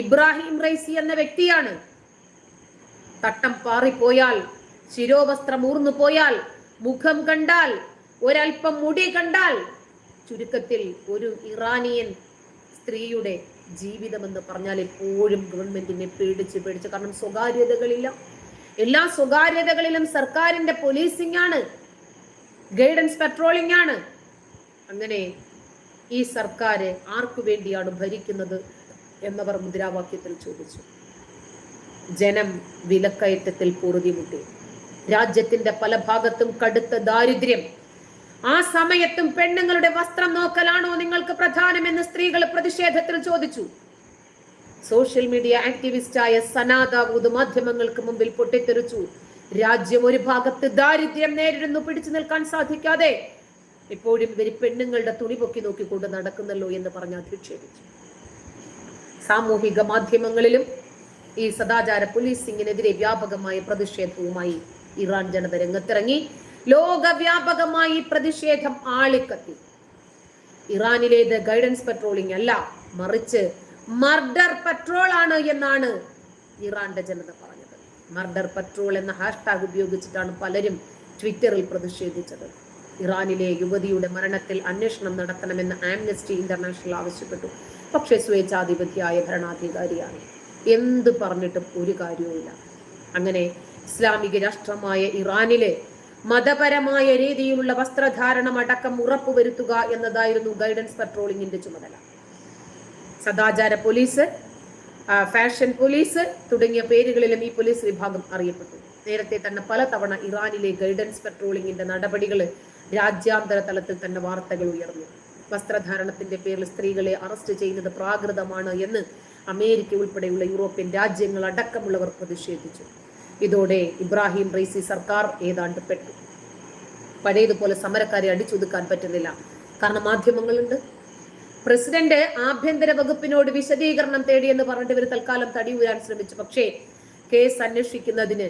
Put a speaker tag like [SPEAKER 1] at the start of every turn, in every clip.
[SPEAKER 1] Ebrahim Raisi എന്ന വ്യക്തിയാണ്. തട്ടം പാറിപ്പോയാൽ ശിരോവസ്ത്രം ഊർന്നു പോയാൽ മുഖം കണ്ടാൽ ഒരൽപ്പം മുടി കണ്ടാൽ ചുരുക്കത്തിൽ ഒരു ഇറാനിയൻ സ്ത്രീയുടെ ജീവിതമെന്ന് പറഞ്ഞാൽ എപ്പോഴും ഗവൺമെന്റിനെ പേടിച്ച് പേടിച്ച് കാരണം സ്വകാര്യതകളില്ല. എല്ലാ സ്വകാര്യതകളിലും സർക്കാരിന്റെ പോലീസിംഗ് ആണ്. ഗൈഡൻസ് പെട്രോളിംഗ് ആണ്. അങ്ങനെ ഈ സർക്കാർ ആർക്കു വേണ്ടിയാണ് ഭരിക്കുന്നത്? എന്നവർ മുദ്രാവാക്യത്തിൽ ചോദിച്ചു. ജനം വിലക്കയറ്റത്തിൽ പൊറുതിമുട്ടി രാജ്യത്തിന്റെ പല ഭാഗത്തും കടുത്ത ദാരിദ്ര്യം. ആ സമയത്തും പെണ്ണുങ്ങളുടെ വസ്ത്രം നോക്കലാണോ നിങ്ങൾക്ക് പ്രധാനമെന്ന് സ്ത്രീകൾ പ്രതിഷേധത്തിൽ ചോദിച്ചു. സോഷ്യൽ മീഡിയ ആക്ടിവിസ്റ്റായ സനാദാവൂദ് മാധ്യമങ്ങൾക്ക് മുമ്പിൽ പൊട്ടിത്തെറിച്ചു. രാജ്യം ഒരു ഭാഗത്ത് ദാരിദ്ര്യം നേരിടുന്നു പിടിച്ചു നിൽക്കാൻ സാധിക്കാതെ. ഇപ്പോഴും ഇവർ പെണ്ണുങ്ങളുടെ തുണി പൊക്കി നോക്കിക്കൊണ്ട് നടക്കുന്നല്ലോ എന്ന് പറഞ്ഞ് അധിക്ഷേപിച്ചു. സാമൂഹിക മാധ്യമങ്ങളിലും ഈ സദാചാര പോലീസിംഗിനെതിരെ വ്യാപകമായ പ്രതിഷേധവുമായി ഇറാൻ ജനത രംഗത്തിറങ്ങി ലോകവ്യാപകമായി പ്രതിഷേധം ആളിക്കത്തി. ഇറാനിലേത് ഗൈഡൻസ് പെട്രോളിംഗ് അല്ല മറിച്ച് മർഡർ പെട്രോൾ ആണ് എന്നാണ് ഇറാന്റെ ജനത പറഞ്ഞത്. മർഡർ പെട്രോൾ എന്ന ഹാഷ്ടാഗ് ഉപയോഗിച്ചിട്ടാണ് പലരും ട്വിറ്ററിൽ പ്രതിഷേധിച്ചത്. ഇറാനിലെ യുവതിയുടെ മരണത്തിൽ അന്വേഷണം നടത്തണമെന്ന് ആംനസ്റ്റി ഇന്റർനാഷണൽ ആവശ്യപ്പെട്ടു. പക്ഷേ സ്വേച്ഛാധിപതിയായ ഭരണാധികാരിയാണ്. എന്ത് പറഞ്ഞിട്ടും ഒരു കാര്യവുമില്ല. അങ്ങനെ ഇസ്ലാമിക രാഷ്ട്രമായ ഇറാനിലെ മതപരമായ രീതിയിലുള്ള വസ്ത്രധാരണം അടക്കം ഉറപ്പുവരുത്തുക എന്നതായിരുന്നു ഗൈഡൻസ് പട്രോളിങ്ങിന്റെ ചുമതല. സദാചാര പോലീസ് ഫാഷൻ പോലീസ് തുടങ്ങിയ പേരുകളിലും ഈ പോലീസ് വിഭാഗം അറിയപ്പെട്ടു. നേരത്തെ തന്നെ പലതവണ ഇറാനിലെ ഗൈഡൻസ് പട്രോളിങ്ങിന്റെ നടപടികൾ രാജ്യാന്തര തലത്തിൽ തന്നെ വാർത്തകൾ ഉയർന്നു. വസ്ത്രധാരണത്തിന്റെ പേരിൽ സ്ത്രീകളെ അറസ്റ്റ് ചെയ്യുന്നത് പ്രാകൃതമാണ് എന്ന് അമേരിക്ക ഉൾപ്പെടെയുള്ള യൂറോപ്യൻ രാജ്യങ്ങൾ അടക്കമുള്ളവർ പ്രതിഷേധിച്ചു. ഇതോടെ ഇബ്രാഹിം റൈസി സർക്കാർ ഏതാണ്ട് പെട്ടു. പഴയതുപോലെ സമരക്കാരെ അടിച്ചൊതുക്കാൻ പറ്റുന്നില്ല. കാരണം മാധ്യമങ്ങളുണ്ട്. പ്രസിഡന്റ് ആഭ്യന്തര വകുപ്പിനോട് വിശദീകരണം തേടിയെന്ന് പറഞ്ഞിട്ട് ഇവർ തൽക്കാലം തടിയൂരാൻ ശ്രമിച്ചു. പക്ഷേ കേസ് അന്വേഷിക്കുന്നതിന്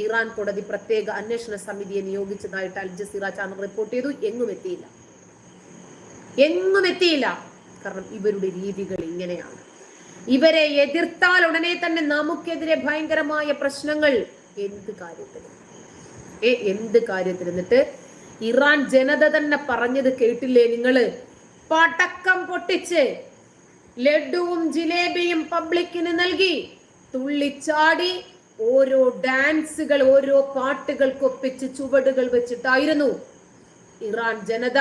[SPEAKER 1] ഇറാൻ കോടതി പ്രത്യേക അന്വേഷണ സമിതിയെ നിയോഗിച്ചതായിട്ട് അൽ ജസീറ ചാനൽ റിപ്പോർട്ട് ചെയ്തു. എങ്ങും എത്തിയില്ല. എങ്ങും എത്തിയില്ല. കാരണം ഇവരുടെ രീതികൾ ഇങ്ങനെയാണ്. ഇവരെ എതിർത്താൽ ഉടനെ തന്നെ നമുക്കെതിരെ ഭയങ്കരമായ പ്രശ്നങ്ങൾ. എന്ത് കാര്യത്തിന്? ഏ എന്ത് കാര്യത്തിന്? എന്നിട്ട് ഇറാൻ ജനത തന്നെ പറഞ്ഞത് കേട്ടില്ലേ നിങ്ങൾ? പടക്കം പൊട്ടിച്ച് ലഡുവും ജിലേബിയും പബ്ലിക്കിന് നൽകി. തുള്ളിച്ചാടി ഓരോ ഡാൻസുകൾ ഓരോ പാട്ടുകൾക്കൊപ്പിച്ച് ചുവടുകൾ വെച്ചിട്ടായിരുന്നു ഇറാൻ ജനത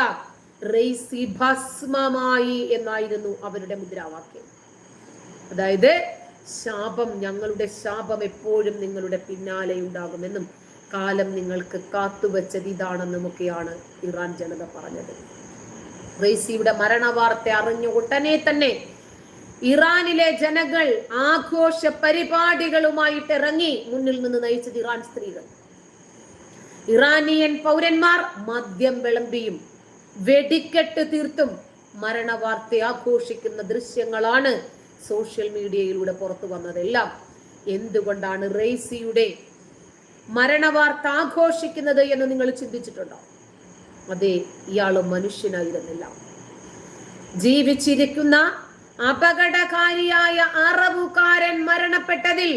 [SPEAKER 1] റെയ്സി ഭസ്മമായി എന്നായിരുന്നു അവരുടെ മുദ്രാവാക്യം. അതായത് ശാപം ഞങ്ങളുടെ ശാപം എപ്പോഴും നിങ്ങളുടെ പിന്നാലെ ഉണ്ടാകുമെന്നും കാലം നിങ്ങൾക്ക് കാത്തുവച്ചത് ഇതാണെന്നുമൊക്കെയാണ് ഇറാൻ ജനത പറഞ്ഞത്. റെയ്സിയുടെ മരണവാർത്ത അറിഞ്ഞ ഉടനെ തന്നെ ഇറാനിലെ ജനങ്ങൾ ആഘോഷ പരിപാടികളുമായിട്ട് ഇറങ്ങി മുന്നിൽ നിന്ന് നയിച്ചത് ഇറാൻ സ്ത്രീകൾ. ഇറാനിയൻ പൗരന്മാർ മദ്യം വിളമ്പിയും വെടിക്കെട്ട് തീർത്തും മരണവാർത്ത ആഘോഷിക്കുന്ന ദൃശ്യങ്ങളാണ് സോഷ്യൽ മീഡിയയിലൂടെ പുറത്തു വന്നതെല്ലാം. എന്തുകൊണ്ടാണ് റേസിയുടെ മരണവാർത്ത ആഘോഷിക്കുന്നത് എന്ന് നിങ്ങൾ ചിന്തിച്ചിട്ടുണ്ടോ? അതെ ഇയാൾ മനുഷ്യനായിരുന്നില്ല. ജീവിച്ചിരിക്കുന്ന അപകടകാരിയായ അറവുകാരൻ മരണപ്പെട്ടതിൽ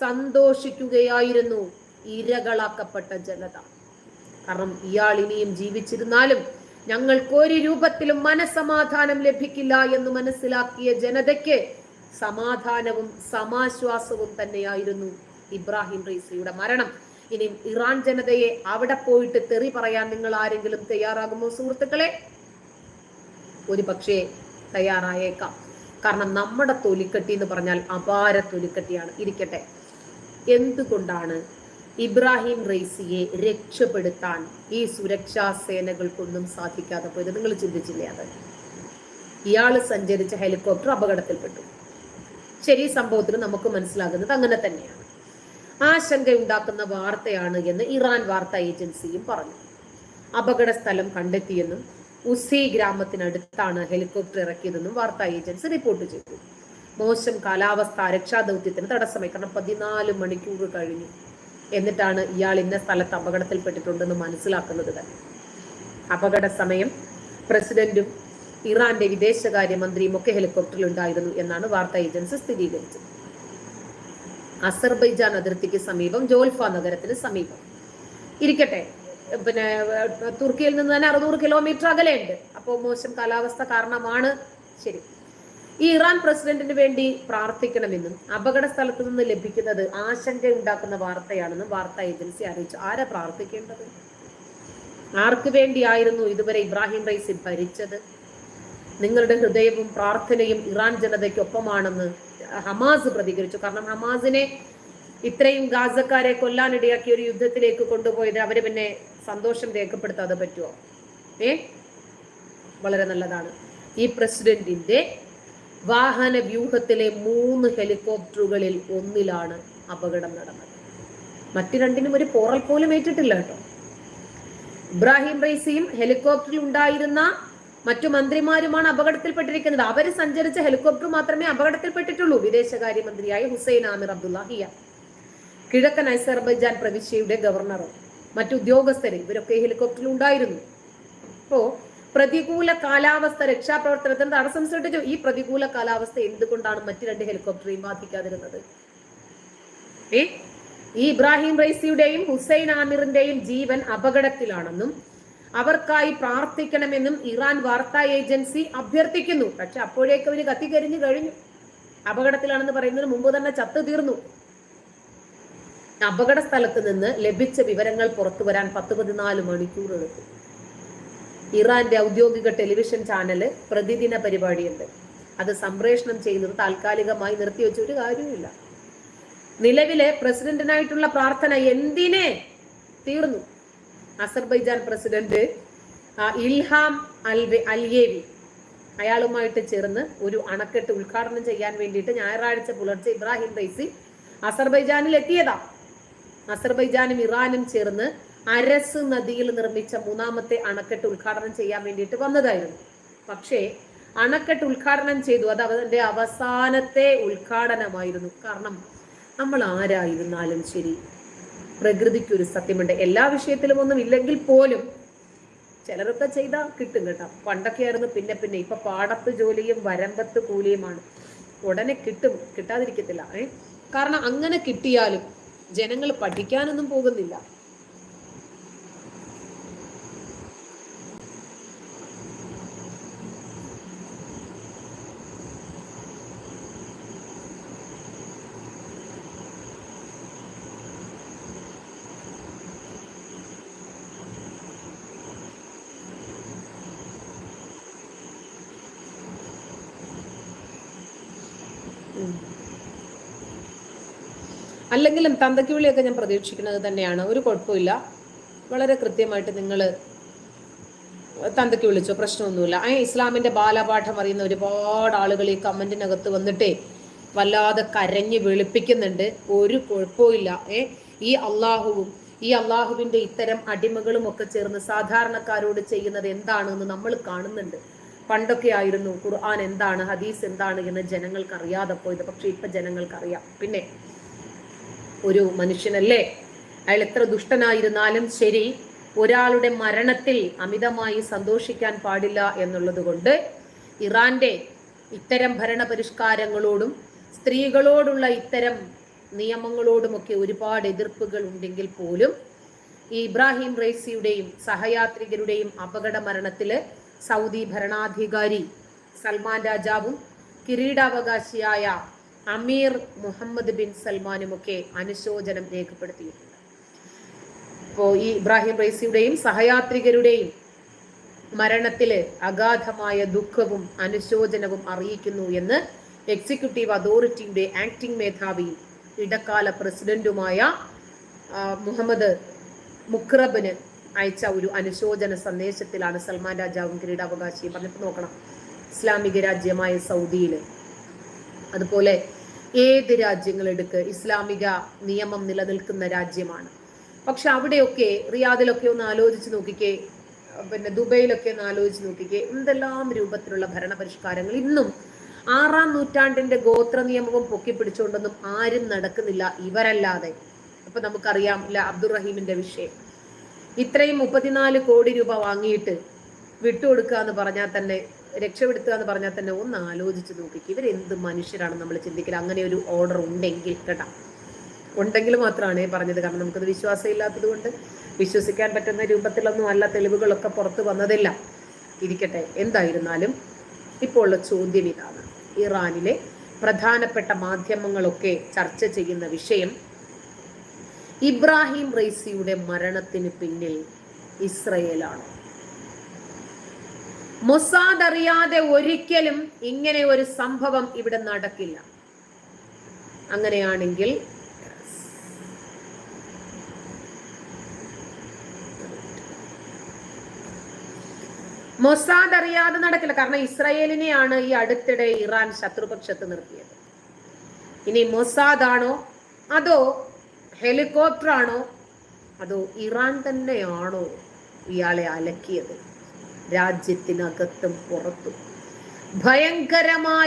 [SPEAKER 1] സന്തോഷിക്കുകയായിരുന്നു ഇരകളാക്കപ്പെട്ട ജനത. കാരണം ഇയാൾ ഇനിയും ജീവിച്ചിരുന്നാലും ഞങ്ങൾക്ക് ഒരു രൂപത്തിലും മനസമാധാനം ലഭിക്കില്ല എന്ന് മനസ്സിലാക്കിയ ജനതയ്ക്ക് സമാധാനവും സമാശ്വാസവും തന്നെയായിരുന്നു ഇബ്രാഹിം റൈസിയുടെ മരണം. ഇനി ഇറാൻ ജനതയെ അവിടെ പോയിട്ട് തെറി പറയാൻ നിങ്ങൾ ആരെങ്കിലും തയ്യാറാകുമോ സുഹൃത്തുക്കളെ? ഒരു പക്ഷേ തയ്യാറായേക്കാം. കാരണം നമ്മുടെ തൊലിക്കട്ടി എന്ന് പറഞ്ഞാൽ അപാര തൊലിക്കട്ടിയാണ്. ഇരിക്കട്ടെ. എന്തുകൊണ്ടാണ് ഇബ്രാഹിം റൈസിയെ രക്ഷപ്പെടുത്താൻ ഈ സുരക്ഷാ സേനകൾക്കൊന്നും സാധിക്കാതെ പോയത്. നിങ്ങൾ ചിന്തിച്ചില്ലേ അത്? ഇയാൾ സഞ്ചരിച്ച ഹെലികോപ്റ്റർ അപകടത്തിൽപ്പെട്ടു. ശരി സംഭവത്തിന് നമുക്ക് മനസ്സിലാകുന്നത് അങ്ങനെ തന്നെയാണ്. ആശങ്കയുണ്ടാക്കുന്ന വാർത്തയാണ് എന്ന് ഇറാൻ വാർത്താ ഏജൻസിയും പറഞ്ഞു. അപകട സ്ഥലം കണ്ടെത്തിയെന്നും ഉസി ഗ്രാമത്തിനടുത്താണ് ഹെലികോപ്റ്റർ ഇറക്കിയതെന്നും വാർത്താ ഏജൻസി റിപ്പോർട്ട് ചെയ്തു. മോശം കാലാവസ്ഥ രക്ഷാദൗത്യത്തിന് തടസ്സമായി. കാരണം പതിനാല് മണിക്കൂർ കഴിഞ്ഞു. എന്നിട്ടാണ് ഇയാൾ ഇന്ന സ്ഥലത്ത് അപകടത്തിൽപ്പെട്ടിട്ടുണ്ടെന്ന് മനസ്സിലാക്കുന്നത് തന്നെ. അപകട സമയം പ്രസിഡന്റും ഇറാന്റെ വിദേശകാര്യമന്ത്രിയും ഒക്കെ ഹെലികോപ്റ്ററിൽ ഉണ്ടായിരുന്നു എന്നാണ് വാർത്താ ഏജൻസി സ്ഥിരീകരിച്ചത്. അസർബൈജാൻ അതിർത്തിക്ക് സമീപം ജോൽഫ നഗരത്തിന് സമീപം. ഇരിക്കട്ടെ പിന്നെ തുർക്കിയിൽ നിന്ന് തന്നെ അറുന്നൂറ് കിലോമീറ്റർ അകലെയുണ്ട്. അപ്പോൾ മോശം കാലാവസ്ഥ കാരണമാണ്. ശരി. ഈ ഇറാൻ പ്രസിഡന്റിന് വേണ്ടി പ്രാർത്ഥിക്കണമെന്നും അപകട സ്ഥലത്തു നിന്ന് ലഭിക്കുന്നത് ആശങ്ക ഉണ്ടാക്കുന്ന വാർത്തയാണെന്നും വാർത്താ ഏജൻസി അറിയിച്ചു. ആരാ പ്രാർത്ഥിക്കേണ്ടത്? ആർക്ക് വേണ്ടിയായിരുന്നു ഇതുവരെ ഇബ്രാഹിം റൈസി ഭരിച്ചത്? നിങ്ങളുടെ ഹൃദയവും പ്രാർത്ഥനയും ഇറാൻ ജനതയ്ക്കൊപ്പമാണെന്ന് ഹമാസ് പ്രതികരിച്ചു. കാരണം ഹമാസിനെ ഇത്രയും ഗാസക്കാരെ കൊല്ലാനിടയാക്കിയ ഒരു യുദ്ധത്തിലേക്ക് കൊണ്ടുപോയത് അവർ പിന്നെ സന്തോഷം രേഖപ്പെടുത്താതെ പറ്റുമോ ഏ? വളരെ നല്ലതാണ്. ഈ പ്രസിഡന്റിന്റെ വാഹന വ്യൂഹത്തിലെ മൂന്ന് ഹെലികോപ്റ്ററുകളിൽ ഒന്നിലാണ് അപകടം നടന്നത്. മറ്റു രണ്ടിനും ഒരു പോറൽ പോലും ഏറ്റിട്ടില്ല കേട്ടോ. ഇബ്രാഹിം റൈസിയും ഹെലികോപ്റ്ററിൽ ഉണ്ടായിരുന്ന മറ്റു മന്ത്രിമാരുമാണ് അപകടത്തിൽപ്പെട്ടിരിക്കുന്നത്. അവർ സഞ്ചരിച്ച ഹെലികോപ്റ്റർ മാത്രമേ അപകടത്തിൽപ്പെട്ടിട്ടുള്ളൂ. വിദേശകാര്യമന്ത്രിയായ ഹുസൈൻ ആമിർ അബ്ദുല്ലാഹിയ കിഴക്കൻ അസർബൈജാൻ പ്രവിശ്യയുടെ ഗവർണറും മറ്റു ഉദ്യോഗസ്ഥരും ഇവരൊക്കെ ഹെലികോപ്റ്ററിൽ ഉണ്ടായിരുന്നു. അപ്പോ പ്രതികൂല കാലാവസ്ഥ രക്ഷാപ്രവർത്തനത്തിന് തടസ്സം സൃഷ്ടിച്ചു ഈ പ്രതികൂല കാലാവസ്ഥ എന്തുകൊണ്ടാണ് മറ്റു രണ്ട് ഹെലികോപ്റ്ററെയും ബാധിക്കാതിരുന്നത്? ഏ? ഈ ഇബ്രാഹിം റൈസിയുടെയും ഹുസൈൻ ആമിറിന്റെയും ജീവൻ അപകടത്തിലാണെന്നും അവർക്കായി പ്രാർത്ഥിക്കണമെന്നും ഇറാൻ വാർത്താ ഏജൻസി അഭ്യർത്ഥിക്കുന്നു. പക്ഷെ അപ്പോഴേക്കും അവർ കത്തിക്കരിഞ്ഞു കഴിഞ്ഞു. അപകടത്തിലാണെന്ന് പറയുന്നതിന് മുമ്പ് തന്നെ ചത്തു തീർന്നു. അപകട സ്ഥലത്ത് നിന്ന് ലഭിച്ച വിവരങ്ങൾ പുറത്തു വരാൻ പത്ത് പതിനാല് മണിക്കൂർ എടുത്തു. ഇറാന്റെ ഔദ്യോഗിക ടെലിവിഷൻ ചാനൽ പ്രതിദിന പരിപാടിയുണ്ട്. അത് സംപ്രേഷണം ചെയ്യുന്നത് താൽക്കാലികമായി നിർത്തിവെച്ച ഒരു കാര്യവുമില്ല. നിലവിലെ പ്രസിഡന്റിനായിട്ടുള്ള പ്രാർത്ഥന എന്തിനെ തീർന്നു? അസർബൈജാൻ പ്രസിഡന്റ് ഇൽഹാം അൽവെ അൽയേവി അയാളുമായിട്ട് ചേർന്ന് ഒരു അണക്കെട്ട് ഉദ്ഘാടനം ചെയ്യാൻ വേണ്ടിയിട്ട് ഞായറാഴ്ച പുലർച്ചെ ഇബ്രാഹിം റൈസി അസർബൈജാനിൽ എത്തിയതാ അസർബൈജാനും ഇറാനും ചേർന്ന് അരസ് നദിയിൽ നിർമ്മിച്ച മൂന്നാമത്തെ അണക്കെട്ട് ഉദ്ഘാടനം ചെയ്യാൻ വേണ്ടിയിട്ട് വന്നതായിരുന്നു. പക്ഷേ അണക്കെട്ട് ഉദ്ഘാടനം ചെയ്തു. അത് അവന്റെ അവസാനത്തെ ഉദ്ഘാടനമായിരുന്നു. കാരണം നമ്മൾ ആരായിരുന്നാലും ശരി പ്രകൃതിക്ക് ഒരു സത്യമുണ്ട്. എല്ലാ വിഷയത്തിലും ഒന്നും ഇല്ലെങ്കിൽ പോലും ചിലരൊക്കെ ചെയ്താൽ കിട്ടും കേട്ടോ. പണ്ടൊക്കെ ആയിരുന്നു പിന്നെ പിന്നെ. ഇപ്പൊ പാടത്ത് ജോലിയും വരമ്പത്ത് കൂലിയുമാണ്. ഉടനെ കിട്ടും. കിട്ടാതിരിക്കത്തില്ല. ഏ? കാരണം അങ്ങനെ കിട്ടിയാലും ജനങ്ങൾ പഠിക്കാനൊന്നും പോകുന്നില്ല. അല്ലെങ്കിലും തന്തയ്ക്ക് വിളിയൊക്കെ ഞാൻ പ്രതീക്ഷിക്കുന്നത് തന്നെയാണ്. ഒരു കുഴപ്പമില്ല. വളരെ കൃത്യമായിട്ട് നിങ്ങൾ തന്തയ്ക്ക് വിളിച്ചോ പ്രശ്നമൊന്നുമില്ല. ആ ഇസ്ലാമിന്റെ ബാലപാഠം അറിയുന്ന ഒരുപാട് ആളുകൾ ഈ കമന്റിനകത്ത് വന്നിട്ടേ വല്ലാതെ കരഞ്ഞ് വെളുപ്പിക്കുന്നുണ്ട്. ഒരു കുഴപ്പമില്ല. ഏ ഈ അള്ളാഹുവും ഈ അള്ളാഹുവിന്റെ ഇത്തരം അടിമകളും ഒക്കെ ചേർന്ന് സാധാരണക്കാരോട് ചെയ്യുന്നത് എന്താണെന്ന് നമ്മൾ കാണുന്നുണ്ട്. പണ്ടൊക്കെ ആയിരുന്നു ഖുർആൻ എന്താണ് ഹദീസ് എന്താണ് എന്ന് ജനങ്ങൾക്ക് അറിയാതെ പോയത്. പക്ഷെ ഇപ്പൊ ജനങ്ങൾക്ക് അറിയാം പിന്നെ ഒരു മനുഷ്യനല്ലേ? അയാൾ എത്ര ദുഷ്ടനായിരുന്നാലും ശരി ഒരാളുടെ മരണത്തിൽ അമിതമായി സന്തോഷിക്കാൻ പാടില്ല എന്നുള്ളത് കൊണ്ട് ഇറാന്റെ ഇത്തരം ഭരണപരിഷ്കാരങ്ങളോടും സ്ത്രീകളോടുള്ള ഇത്തരം നിയമങ്ങളോടുമൊക്കെ ഒരുപാട് എതിർപ്പുകൾ ഉണ്ടെങ്കിൽ പോലും ഈ ഇബ്രാഹിം റൈസിയുടെയും സഹയാത്രികരുടെയും അപകട മരണത്തിൽ സൗദി ഭരണാധികാരി സൽമാൻ രാജാവും കിരീടാവകാശിയായ അമീർ മുഹമ്മദ് ബിൻ സൽമാനുമൊക്കെ അനുശോചനം രേഖപ്പെടുത്തിയിട്ടുണ്ട്. ഇപ്പോൾ ഈ ഇബ്രാഹിം റൈസിയുടെയും സഹയാത്രികരുടെയും മരണത്തിൽ അഗാധമായ ദുഃഖവും അനുശോചനവും അറിയിക്കുന്നു എന്ന് എക്സിക്യൂട്ടീവ് അതോറിറ്റിയുടെ ആക്ടിംഗ് മേധാവി ഇടക്കാല പ്രസിഡന്റുമായ മുഹമ്മദ് മുഖ്റബിന് അയച്ച ഒരു അനുശോചന സന്ദേശത്തിലാണ് സൽമാൻ രാജാവും കിരീടാവകാശിയും പറഞ്ഞിട്ട് നോക്കണം. ഇസ്ലാമിക രാജ്യമായ സൗദിയിൽ അതുപോലെ ഏത് രാജ്യങ്ങളെടുക്ക് ഇസ്ലാമിക നിയമം നിലനിൽക്കുന്ന രാജ്യമാണ്. പക്ഷെ അവിടെയൊക്കെ റിയാദിലൊക്കെ ഒന്ന് ആലോചിച്ച് നോക്കിക്കേ പിന്നെ ദുബൈയിലൊക്കെ ഒന്ന് ആലോചിച്ച് നോക്കിക്കേ എന്തെല്ലാം രൂപത്തിലുള്ള ഭരണപരിഷ്കാരങ്ങൾ ഇന്നും ആറാം നൂറ്റാണ്ടിന്റെ ഗോത്ര നിയമവും പൊക്കി പിടിച്ചുകൊണ്ടൊന്നും ആരും നടക്കുന്നില്ല ഇവരല്ലാതെ. അപ്പൊ നമുക്കറിയാം അബ്ദുറഹീമിന്റെ വിഷയം. ഇത്രയും മുപ്പത്തിനാല് കോടി രൂപ വാങ്ങിയിട്ട് വിട്ടുകൊടുക്കുക എന്ന് പറഞ്ഞാൽ തന്നെ രക്ഷപ്പെടുത്തുക എന്ന് പറഞ്ഞാൽ തന്നെ ഒന്ന് ആലോചിച്ച് നോക്കിക്ക്. ഇവരെന്ത് മനുഷ്യരാണ് നമ്മൾ ചിന്തിക്കൽ അങ്ങനെ ഒരു ഓർഡർ ഉണ്ടെങ്കിൽ കേട്ടാ. ഉണ്ടെങ്കിൽ മാത്രമാണ് പറഞ്ഞത്. കാരണം നമുക്കത് വിശ്വാസം ഇല്ലാത്തത് കൊണ്ട് വിശ്വസിക്കാൻ പറ്റുന്ന രൂപത്തിലൊന്നും അല്ല തെളിവുകളൊക്കെ പുറത്തു വന്നതില്ല. ഇരിക്കട്ടെ. എന്തായിരുന്നാലും ഇപ്പോൾ ഉള്ള ചോദ്യം ഇതാണ്. ഇറാനിലെ പ്രധാനപ്പെട്ട മാധ്യമങ്ങളൊക്കെ ചർച്ച ചെയ്യുന്ന വിഷയം ഇബ്രാഹിം റൈസിയുടെ മരണത്തിന് പിന്നിൽ ഇസ്രയേലാണ്. മൊസാദ് അറിയാതെ ഒരിക്കലും ഇങ്ങനെ ഒരു സംഭവം ഇവിടെ നടക്കില്ല. അങ്ങനെയാണെങ്കിൽ മൊസാദ് അറിയാതെ നടക്കില്ല. കാരണം ഇസ്രയേലിനെയാണ് ഈ അടുത്തിടെ ഇറാൻ ശത്രുപക്ഷത്ത് നിർത്തിയത്. ഇനി മൊസാദ് ആണോ അതോ ഹെലികോപ്റ്റർ ആണോ അതോ ഇറാൻ തന്നെയാണോ ഇയാളെ അലക്കിയത്? രാജ്യത്തിനകത്തും പുറത്തും. ഭയങ്കരമായ